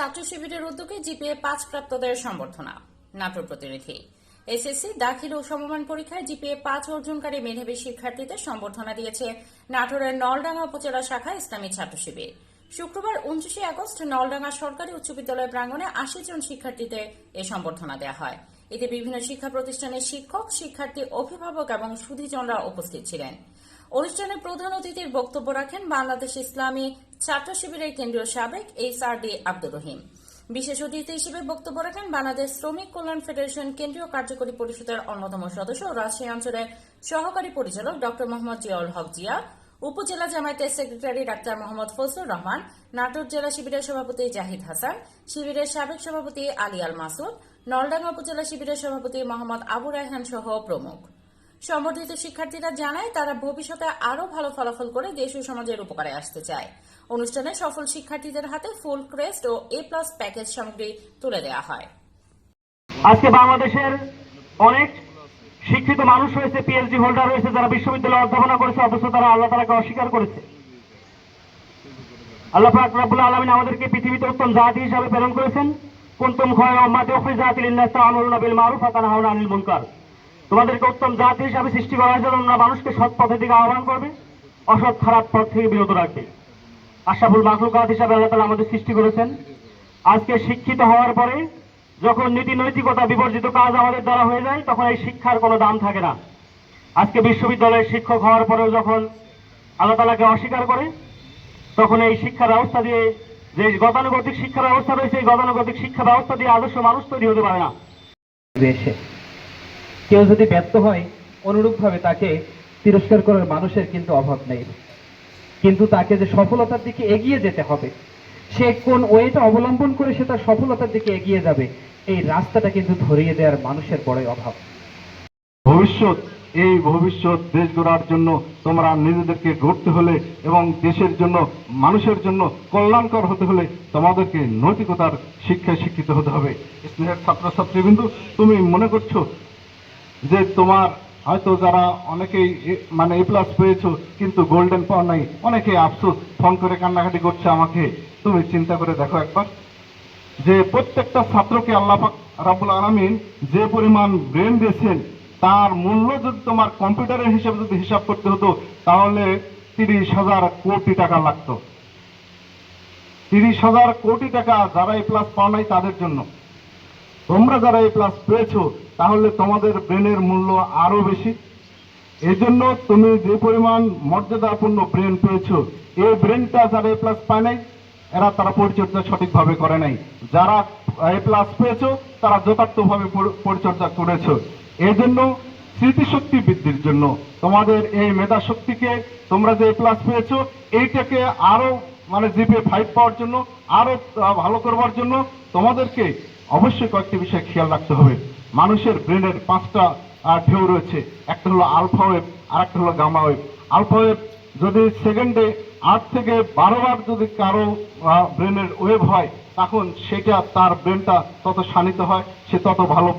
ছাত্র শিবিরের উদ্যোগে জিপিএ পাঁচ প্রাপ্তদের সম্বর্ধনা, নাটোর প্রতিনিধি। এসএসসি দাখিল ও সমমান পরীক্ষায় জিপিএ পাঁচ অর্জনকারী মেধাবী শিক্ষার্থীদের সম্বর্ধনা দিয়েছে নাটোরের নলডাঙ্গা উপজেলা শাখা ইসলামী ছাত্র শিবির। শুক্রবার উনত্রিশে আগস্ট নলডাঙ্গা সরকারি উচ্চ বিদ্যালয় প্রাঙ্গণে আশি জন শিক্ষার্থীদের এ সম্বর্ধনা দেওয়া হয়। এতে বিভিন্ন শিক্ষা প্রতিষ্ঠানের শিক্ষক, শিক্ষার্থী, অভিভাবক এবং সুধীজনরা উপস্থিত ছিলেন। অনুষ্ঠানে প্রধান অতিথির বক্তব্য রাখেন বাংলাদেশ ইসলামী ছাত্র শিবিরের কেন্দ্রীয় সাবেক H R D Abdur Rahim. বিশেষ অতিথি হিসেবে বক্তব্য রাখেন বাংলাদেশ শ্রমিক কল্যাণ ফেডারেশন কেন্দ্রীয় কার্যকরী পরিষদের অন্যতম সদস্য রাজশাহী অঞ্চলের সহকারী পরিচালক ড মোহাম্মদ জিয়াউল হক জিয়া, উপজেলা জামায়াতের সেক্রেটারি ডাক্তার মোহাম্মদ ফজলুর রহমান, নাটোর জেলা শিবিরের সভাপতি জাহিদ হাসান, শিবিরের সাবেক সভাপতি আলী আল মাসুদ, নলডাঙ্গা উপজেলা শিবিরের সভাপতি মোহাম্মদ আবু রায়হান সহ প্রমুখ। সম্বর্ধিত শিক্ষার্থীরা জানায়, তারা ভবিষ্যতে আরও ভালো ফলাফল করে দেশ ও সমাজের উপকারে আসতে চায়। অনুষ্ঠানে সফল শিক্ষার্থীদের হাতে ফুল ক্রেস্ট ও এ প্লাস প্যাকেজ সামগ্রী তুলে দেওয়া হয়। আজকে বাংলাদেশের অনেক শিক্ষিত মানুষ রয়েছে পিএইচডি হোল্ডার রয়েছে, যারা বিশ্ববিদ্যালয়ে অধ্যাপনা করেছে, অথচ তারা আল্লাহ তালাকে অস্বীকার করেছে। আল্লাহ পাক রাব্বুল আলামিন আমাদেরকে পৃথিবীতে উত্তম জাতি হিসাবে প্রেরণ করেছেন। কুনতুম খায়রা উম্মাতিন উখরিজাত লিন-নাস তা'মুরুনা বিল মারুফ ওয়া তানহাউনা আনিল মুনকার। তোমাদেরকে উত্তম জাতি হিসাবে সৃষ্টি করা হয়েছে তোমরা মানুষকে সৎ পথের দিকে আহ্বান করবে, অসৎ খারাপ পথ থেকে বিরত রাখবে। আশরাফুল মাখলুকাত হিসাবে আল্লাহ তাআলা আমাদের সৃষ্টি করেছেন। আজকে শিক্ষিত হওয়ার পরে যখন নীতি নৈতিকতা বিবর্জিত কাজ আমাদের দ্বারা হয়ে যায়, তখন এই শিক্ষার কোনো দাম থাকে না। আজকে বিশ্ববিদ্যালয়ের শিক্ষক হওয়ার পরেও যখন আল্লাহ তালাকে অস্বীকার করে, তখন এই শিক্ষা ব্যবস্থা দিয়ে যে গতানুগতিক শিক্ষা ব্যবস্থা রয়েছে, এই গতানুগতিক শিক্ষা ব্যবস্থা দিয়ে আদর্শ মানুষ তৈরি হতে পারে না। কেউ যদি ব্যর্থ হয়, অনুরূপভাবে তাকে তিরস্কার করার মানুষের কিন্তু অভাব নেই। কিন্তু তাকে যে সফলতার দিকে এগিয়ে যেতে হবে, সে কোন ওয়েটা অবলম্বন করে সে তার সফলতার দিকে এগিয়ে যাবে, এই রাস্তাটা কিন্তু ধরিয়ে দেওয়ার মানুষের বড়ই অভাব। ভবিষ্যৎ, এই ভবিষ্যৎ দেশ গড়ার জন্য তোমরা নিজেদেরকে গড়তে হলে এবং দেশের জন্য, মানুষের জন্য কল্যাণকর হতে হলে তোমাদেরকে নৈতিকতার শিক্ষায় শিক্ষিত হতে হবে। স্নেহের ছাত্রছাত্রীবৃন্দু, তুমি মনে করছ যে তোমার হয়তো যারা অনেকেই মানে এ প্লাস পেয়েছ, কিন্তু গোল্ডেন পাওয়া নাই অনেকে আফসোস, ফোন করে কান্নাকাটি করছে আমাকে। তুমি চিন্তা করে দেখো একবার। যে প্রত্যেকটা ছাত্রকে আল্লাহ পাক রাব্বুল আলামিন যে পরিমাণ ব্রেন দিয়েছেন, তার মূল্য যদি তোমার কম্পিউটারের হিসাবে যদি হিসাব করতে হতো, তাহলে তিরিশ হাজার কোটি টাকা লাগতো। তিরিশ হাজার কোটি টাকা যারা এ প্লাস পাও নাই তাদের জন্য। তোমরা যারা এ প্লাস পেয়েছ তাহলে তোমাদের ব্রেনের মূল্য আরও বেশি। এজন্য তুমি যে পরিমাণ মর্যাদাপূর্ণ ব্রেন পেয়েছ এই ব্রেনটা যারা এ প্লাস পায় নাই এরা তারা পরিচর্যা সঠিকভাবে করে নাই। যারা এ প্লাস পেয়েছ তারা যথার্থভাবে পরিচর্যা করেছ। এই জন্য স্মৃতিশক্তি বৃদ্ধির জন্য তোমাদের এই মেধা শক্তিকে তোমরা যে এ প্লাস পেয়েছ এইটাকে আরও মানে জিপে ফাইভ পাওয়ার জন্য আরও আহ, ভালো করবার জন্য তোমাদেরকে অবশ্যই কয়েকটি বিষয় খেয়াল রাখতে হবে। মানুষের ব্রেনের পাঁচটা ঢেউ রয়েছে। একটা হলো আলফা ওয়েভ আর একটা হলো গামা ওয়েভ আলফা ওয়েভ যদি সেকেন্ডে আট থেকে বারো বার যদি কারও ব্রেনের ওয়েভ হয়, তখন সেটা তার ব্রেনটা তত শানিত হয়, সে তত ভালো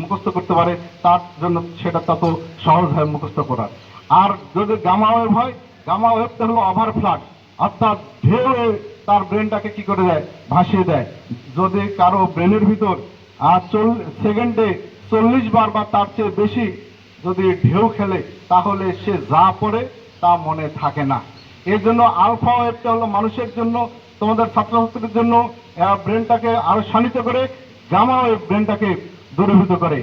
মুখস্থ করতে পারে, তার জন্য সেটা তত সহজ হয় মুখস্থ করার। আর যদি গামা ওয়েভ হয় গামা ওয়েভটা হলো ওভার ফ্লাড অর্থাৎ ঢেউ তার ব্রেনটাকে কি করে দেয়? ভাসিয়ে দেয়। যদি কারও ব্রেনের ভিতর আর চল সেকেন্ডে চল্লিশ বার বা তার চেয়ে বেশি যদি ঢেউ খেলে, তাহলে সে যা পড়ে তা মনে থাকে না। এর জন্য আলফা ওয়েবটা হলো মানুষের জন্য, তোমাদের ছাত্রছাত্রীদের জন্য ব্রেনটাকে আরও শানিত করে গামা ওয়েব ব্রেনটাকে দূরীভূত করে।